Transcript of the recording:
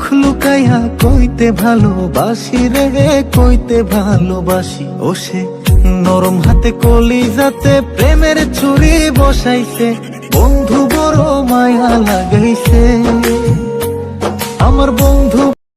মুখ লুকাইয়া কইতে ভালোবাসি রে কইতে ভালোবাসি। ও সে নরম হাতে কলি যাতে প্রেমের ছুরি বসাইছে। বন্ধু বড় মায়া লাগাইছে